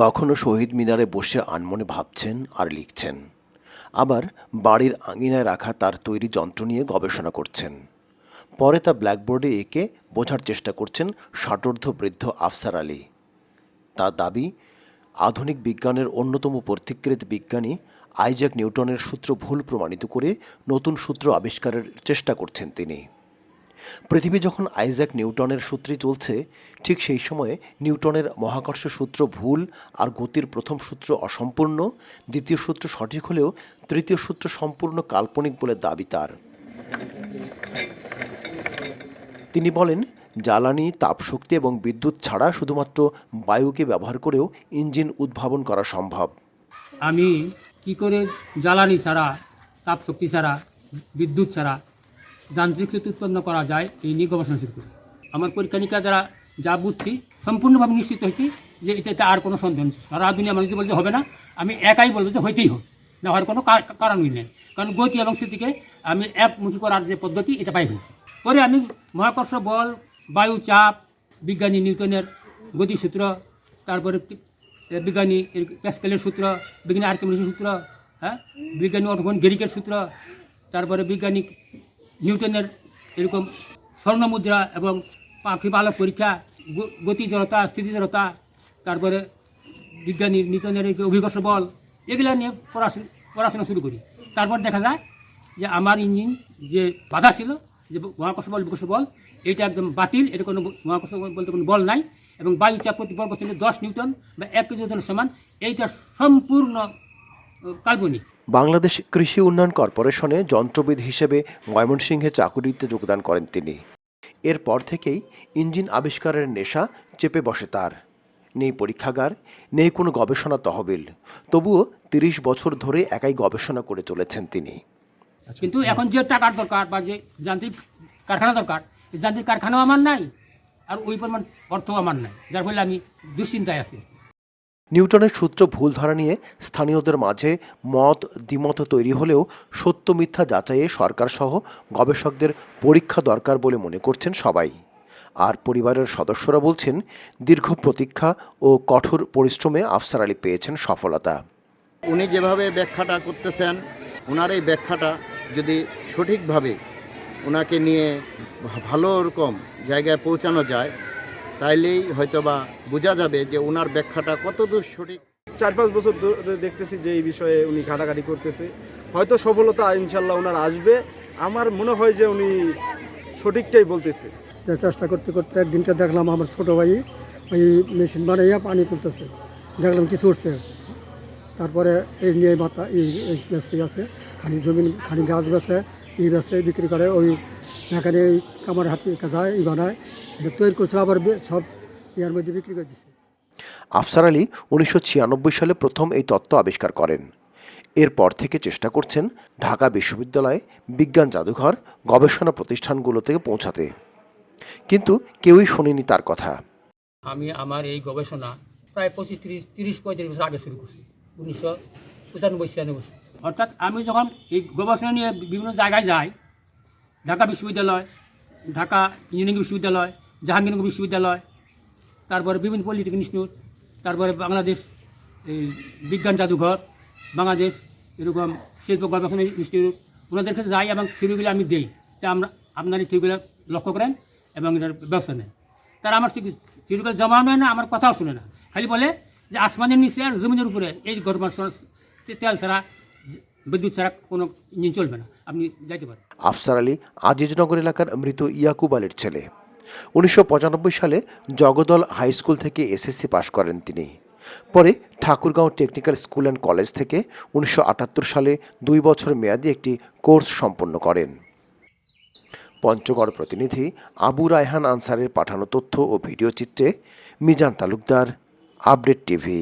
কখনো শহীদ মিনারে বসে আনমনে ভাবছেন আর লিখছেন। আবার বাড়ির আঙিনায় রাখা তার তৈরি যন্ত্র নিয়ে গবেষণা করছেন। পরে তা ব্ল্যাকবোর্ডে এঁকে বোঝার চেষ্টা করছেন ষাটোর্ধ বৃদ্ধ আফসার আলী। তার দাবি, আধুনিক বিজ্ঞানের অন্যতম পথিকৃত বিজ্ঞানী আইজ্যাক নিউটনের সূত্র ভুল প্রমাণিত করে নতুন সূত্র আবিষ্কারের চেষ্টা করছেন তিনি। পৃথিবী যখন আইজ্যাক নিউটনের সূত্রে চলছে, ঠিক সেই সময়ে নিউটনের মহাকর্ষ সূত্র ভুল আর গতির প্রথম সূত্র অসম্পূর্ণ, দ্বিতীয় সূত্র সঠিক হলেও তৃতীয় সূত্র সম্পূর্ণ কাল্পনিক বলে দাবি তার। তিনি বলেন, জ্বালানি, তাপশক্তি এবং বিদ্যুৎ ছাড়া শুধুমাত্র বায়ুকে ব্যবহার করেও ইঞ্জিন উদ্ভাবন করা সম্ভব। আমি কি করে জ্বালানি ছাড়া, তাপশক্তি ছাড়া, বিদ্যুৎ ছাড়া যান্ত্রিক শক্তি উৎপন্ন করা যায়, এই নিয়ে গবেষণা শুরু করি। আমার পরীক্ষা দ্বারা যা বুঝছি, সম্পূর্ণভাবে নিশ্চিত হয়েছি যে এটাতে আর কোনো সন্দেহ নেই। সারা দুনিয়া মানুষ বলছে, হবে না। আমি একাই বলব যে, হইতেই হোক। না হওয়ার কোনো কারণই নেই। কারণ গতি এবং স্থিতিকে আমি একমুখী করার যে পদ্ধতি, এটা পাই ফেলছি। পরে আমি মহাকর্ষ বল, বায়ু চাপ, বিজ্ঞানী নিউটনের গতিসূত্র, তারপরে বিজ্ঞানী প্যাসকেলের সূত্র, বিজ্ঞানী আর্কিমিডিসের সূত্র হ্যাঁ? বিজ্ঞানী অটোফোন গেরিকের সূত্র, তারপরে বিজ্ঞানী নিউটনের এরকম স্বর্ণমুদ্রা এবং পাখি পালক পরীক্ষা গতি জড়তা, স্থিতি তারপরে বিজ্ঞানী নিউটনের অভিকর্ষ বল, এগুলো নিয়ে পড়াশোনা পড়াশোনা শুরু করি। তারপর দেখা যায় যে আমার ইঞ্জিন যে বাধা ছিল, যে মহাকর্ষ বল, বিকর্ষ বল এটা একদম বাতিল, এটা কোনো মহাকর্ষ বলতে কোনো বল নাই এবং বায়ু চাপ প্রতি বর্গ দশ নিউটন বা এক কেজি ওজনের সমান, এইটা সম্পূর্ণ কাল্পনিক। বাংলাদেশ কৃষি উন্নয়ন কর্পোরেশনে যন্ত্রবিদ হিসেবে ময়মনসিংহে চাকুরিতে যোগদান করেন তিনি। এরপর থেকেই ইঞ্জিন আবিষ্কারের নেশা চেপে বসে তার। নেই পরীক্ষাগার নেই কোনো গবেষণা তহবিল। তবুও তিরিশ বছর ধরে একাই গবেষণা করে চলেছেন তিনি। কিন্তু এখন যে টাকার দরকার বা যে যান্ত্রিক কারখানা দরকার যান্ত্রিক কারখানাও আমার নাই আর ওই পরিমাণ অর্থও আমার নাই যার ফলে আমি দুশ্চিন্তায় আছি। নিউটনের সূত্র ভুল ধরা নিয়ে স্থানীয়দের মাঝে মত দ্বিমত তৈরি হলেও সত্য মিথ্যা যাচাইয়ে সরকারসহ গবেষকদের পরীক্ষা দরকার বলে মনে করছেন সবাই। আর পরিবারের সদস্যরা বলছেন, দীর্ঘ প্রতীক্ষা ও কঠোর পরিশ্রমে আফসার আলী পেয়েছেন সফলতা। উনি যেভাবে ব্যাখ্যাটা করতেছেন ওনার এই ব্যাখ্যাটা যদি সঠিকভাবে ওনাকে নিয়ে ভালো রকম জায়গায় পৌঁছানো যায় তাইলেই হয়তোবা বোঝা যাবে যে ওনার ব্যাখ্যাটা কতদূর সঠিক। চার পাঁচ বছর ধরে দেখতেছি যে এই বিষয়ে উনি ঘাটাঘাটি করতেছে। হয়তো সফলতা ইনশাল্লাহ ওনার আসবে। আমার মনে হয় যে উনি সঠিকটাই বলতেছে। যে চেষ্টা করতে করতে একদিনকে দেখলাম আমার ছোটো ভাই ওই মেশিন বানাইয়া পানি তুলতেছে। দেখলাম কিছু উঠছে। তারপরে এই নিয়ে মাথা এই এই বেচতে আছে। খানি জমিন খানি গাছ বেছে ই বেছে বিক্রি করে ওই এখানে এই কামার হাতি যায় ই বানায় এটা তৈরি করছে আবার সব ইয়ার মধ্যে বিক্রি করে দিচ্ছে আফসার আলী উনিশশো ছিয়ানব্বই সালে প্রথম এই তত্ত্ব আবিষ্কার করেন। এরপর থেকে চেষ্টা করছেন ঢাকা বিশ্ববিদ্যালয়ে বিজ্ঞান জাদুঘর গবেষণা প্রতিষ্ঠানগুলো থেকে পৌঁছাতে। কিন্তু কেউই শোনেনি তার কথা। আমি আমার এই গবেষণা প্রায় পঁচিশ তিরিশ তিরিশ পঁয়ত্রিশ বছর আগে শুরু করছি উনিশশো পঁচানব্বই ছিয়ানব্বই অর্থাৎ আমি যখন এই গবেষণা নিয়ে বিভিন্ন জায়গায় যাই ঢাকা বিশ্ববিদ্যালয়, ঢাকা ইঞ্জিনিয়ারিং বিশ্ববিদ্যালয়, জাহাঙ্গীরনগর বিশ্ববিদ্যালয়, তারপরে বিভিন্ন পলিটেকনিক ইনস্টিটিউট, তারপরে বাংলাদেশ বিজ্ঞান জাদুঘর, বাংলাদেশ, এরকম শিল্প গবেষণা ইনস্টিটিউট। ওনাদের কাছে যাই এবং থিওরিগুলো আমি দিই, যে আমরা, আপনার এই থিওরিগুলো লক্ষ্য করেন এবং এটার ব্যবস্থা নেন। তারা আমার থিওরিগুলো জমা নেয় না, আমার কথাও শুনে না। খালি বলে যে আসমানের নিচে আর জমিনের উপরে এই ঘটনা তেল ছাড়া বিদ্যুৎ ছাড়া কোনো ইঞ্জিন চলবে না। আপনি যাইতে পারেন। আফসার আলী আজিজনগর এলাকার মৃত ইয়াকুব আলীর ছেলে। উনিশশো পঁচানব্বই সালে জগদল হাই স্কুল থেকে এসএসসি পাশ করেন তিনি। পরে Thakurgaon technical school and college থেকে উনিশশো আটাত্তর সালে দুই বছর মেয়াদি একটি কোর্স সম্পন্ন করেন। পঞ্চগড় প্রতিনিধি আবু রায়হান আনসারের পাঠানো তথ্য ও ভিডিও চিত্রে মিজান তালুকদার, আপডেট টিভি।